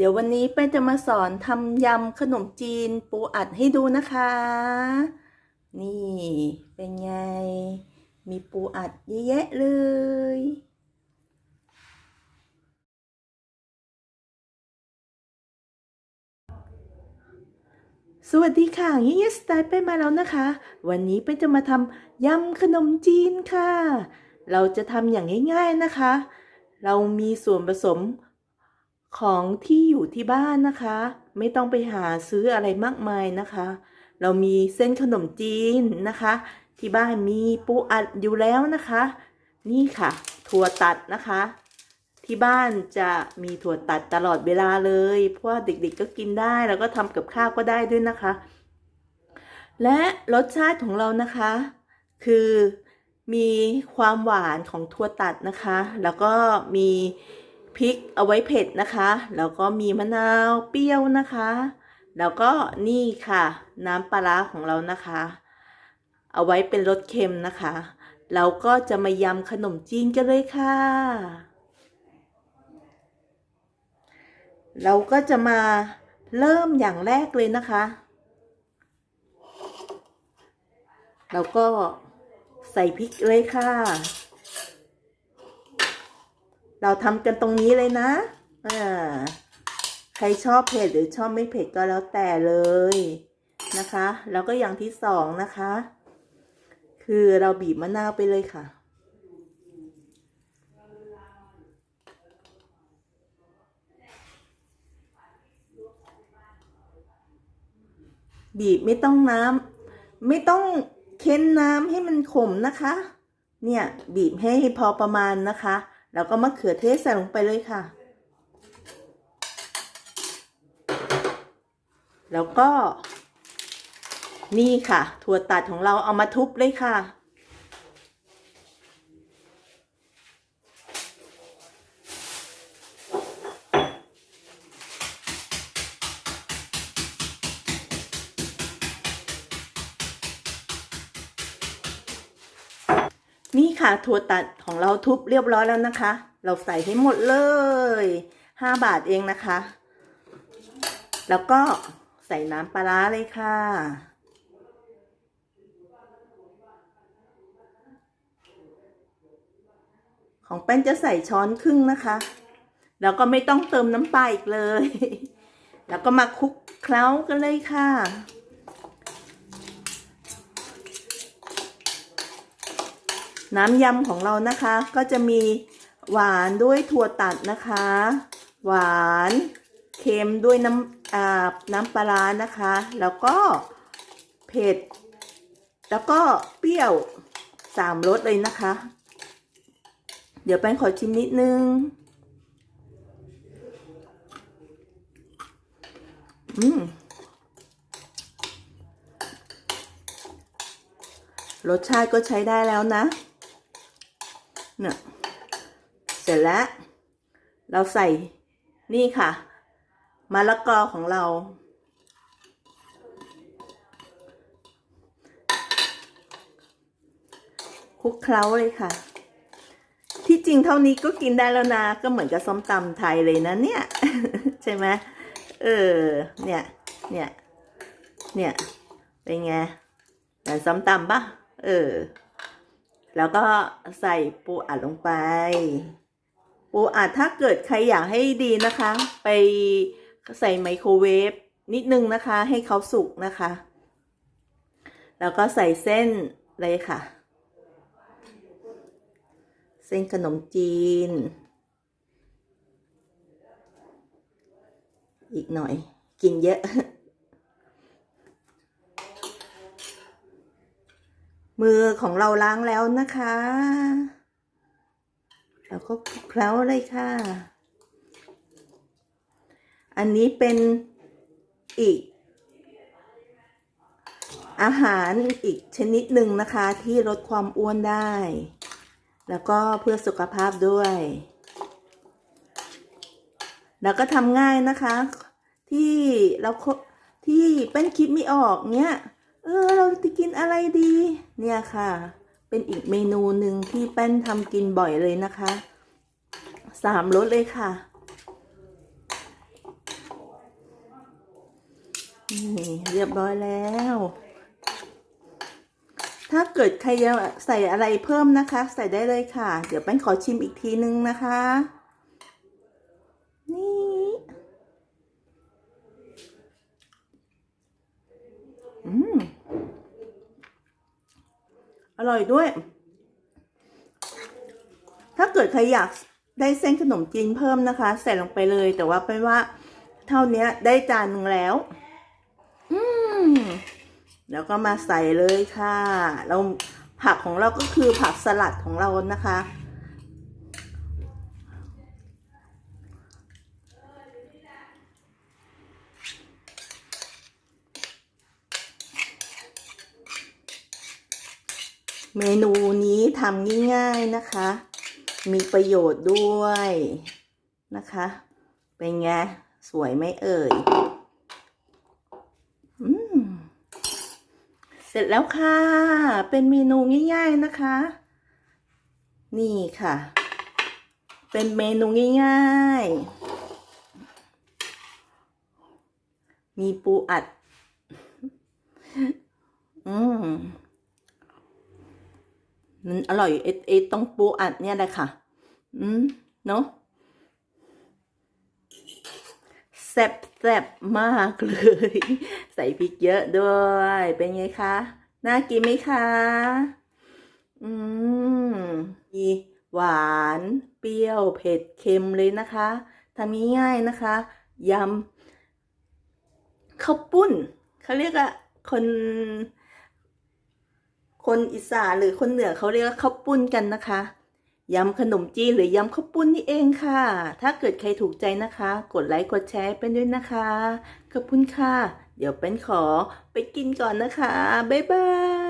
เดี๋ยววันนี้เป้จะมาสอนทำยำขนมจีนปูอัดให้ดูนะคะ นี่เป็นไง มีปูอัดเยอะแยะเลย สวัสดีค่ะยี่ยสไตล์เป้มาแล้วนะคะ วันนี้เป้จะมาทำยำขนมจีนค่ะ เราจะทำอย่างง่ายๆนะคะ เรามีส่วนผสม ของที่อยู่ที่บ้านนะคะ ไม่ต้องไปหาซื้ออะไรมากมายนะคะ เรามีเส้นขนมจีนนะคะ ที่บ้านมีปูอัดอยู่แล้วนะคะ นี่ค่ะ ถั่วตัดนะคะ ที่บ้านจะมีถั่วตัดตลอดเวลาเลย เพราะว่าเด็กๆก็กินได้แล้วก็ทำกับข้าวก็ได้ด้วยนะคะ และรสชาติของเรานะคะ คือมีความหวานของถั่วตัดนะคะ แล้วก็มี พริกเอาไว้เผ็ดนะคะ แล้วก็มีมะนาวเปรี้ยวนะคะ แล้วก็นี่ค่ะ น้ำปลาร้าของเรานะคะ เอาไว้เป็นรสเค็มนะคะ เราก็จะมายำขนมจีนกันเลยค่ะ เราก็จะมาเริ่มอย่างแรกเลยนะคะ เราก็ใส่พริกเลยค่ะ เราทำกันตรงนี้เลยนะอ่าใครชอบเผ็ดหรือชอบไม่เผ็ดก็แล้วแต่เลยนะคะ แล้วก็อย่างที่สองนะคะ คือเราบีบมะนาวไปเลยค่ะบีบไม่ต้องน้ำไม่ต้องเค้นน้ำให้มันขมนะคะ เนี่ยบีบให้พอประมาณนะคะ แล้วก็มะเขือเทศใส่ลงไปเลยค่ะ แล้วก็ นี่ค่ะ ถั่วตัดของเราเอามาทุบเลยค่ะ นี่ค่ะถั่วตัดของเราทุบเรียบร้อยแล้วนะคะ เราใส่ให้หมดเลยห้าบาทเองนะคะ แล้วก็ใส่น้ำปลาร้าเลยค่ะ ของแป้นจะใส่ช้อนครึ่งนะคะ แล้วก็ไม่ต้องเติมน้ำปลาอีกเลย แล้วก็มาคลุกเคล้ากันเลยค่ะ น้ำยำของเรานะคะก็จะมีหวานด้วยถั่วตัดนะคะ หวานเค็มด้วยน้ำน้ำปลาร้านะคะ แล้วก็เผ็ด แล้วก็เปรี้ยวสามรสเลยนะคะ เดี๋ยวแป้งขอชิมนิดนึง อืมรสชาติก็ใช้ได้แล้วนะ เนี่ยเสร็จแล้ว เราใส่นี่ค่ะมะละกอของเราคลุกเคล้าเลยค่ะ ที่จริงเท่านี้ก็กินได้แล้วนะ ก็เหมือนกับส้มตำไทยเลยนะเนี่ย ใช่ไหมเออ เนี่ย เนี่ย เนี่ย เป็นไงเหมือนส้มตำปะเออ แล้วก็ใส่ปูอัดลงไป ปูอัดถ้าเกิดใครอยากให้ดีนะคะ ไปใส่ไมโครเวฟนิดนึงนะคะ ให้เขาสุกนะคะ แล้วก็ใส่เส้นเลยค่ะ เส้นขนมจีน อีกหน่อย กินเยอะ มือของเราล้างแล้วนะคะแล้วก็คลุกเคล้าเลยค่ะ อันนี้เป็นอีก อาหารอีกชนิดหนึ่งนะคะที่ลดความอ้วนได้ แล้วก็เพื่อสุขภาพด้วย แล้วก็ทำง่ายนะคะ ที่เราที่เป็นคิดไม่ออกเนี้ย เออเราจะกินอะไรดี เนี่ยค่ะ เป็นอีกเมนูหนึ่งที่แป้นทำกินบ่อยเลยนะคะสามรสเลยค่ะนี่เรียบร้อยแล้ว ถ้าเกิดใครอยากใส่อะไรเพิ่มนะคะ ใส่ได้เลยค่ะ เดี๋ยวแป้นขอชิมอีกทีนึงนะคะ อร่อยด้วย ถ้าเกิดใครอยากได้เส้นขนมจีนเพิ่มนะคะ ใส่ลงไปเลย แต่ว่าเป็นว่า เท่านี้ได้จานหนึ่งแล้ว อืมแล้วก็มาใส่เลยค่ะ เราผักของเราก็คือผักสลัดของเรานะคะ เมนูนี้ทำง่าย ๆนะคะ มีประโยชน์ด้วยนะคะ เป็นไง สวยไหมเอ่ยเสร็จแล้วค่ะ เป็นเมนูง่ายๆนะคะ นี่ค่ะ เป็นเมนูง่ายๆ มีปูอัด อืม มันอร่อยเอเอตรงปูอัดเนี่ยแหละค่ะ อืม เนาะแซ่บแซ่บมากเลย ใส่พริกเยอะด้วย เป็นไงคะ น่ากินไหมคะ อืมมีหวาน เปรี้ยว เผ็ด เค็มเลยนะคะทำง่ายๆนะคะ ยำข้าวปุ้น เขาเรียกอะคน คนอีสานหรือคนเหนือเขาเรียกว่าข้าวปุ้นกันนะคะยำขนมจีนหรือยำข้าวปุ้นนี่เองค่ะ ถ้าเกิดใครถูกใจนะคะ กดไลค์กดแชร์เป็นด้วยนะคะ ขอบคุณค่ะ เดี๋ยวเป็นขอไปกินก่อนนะคะ บ๊ายบาย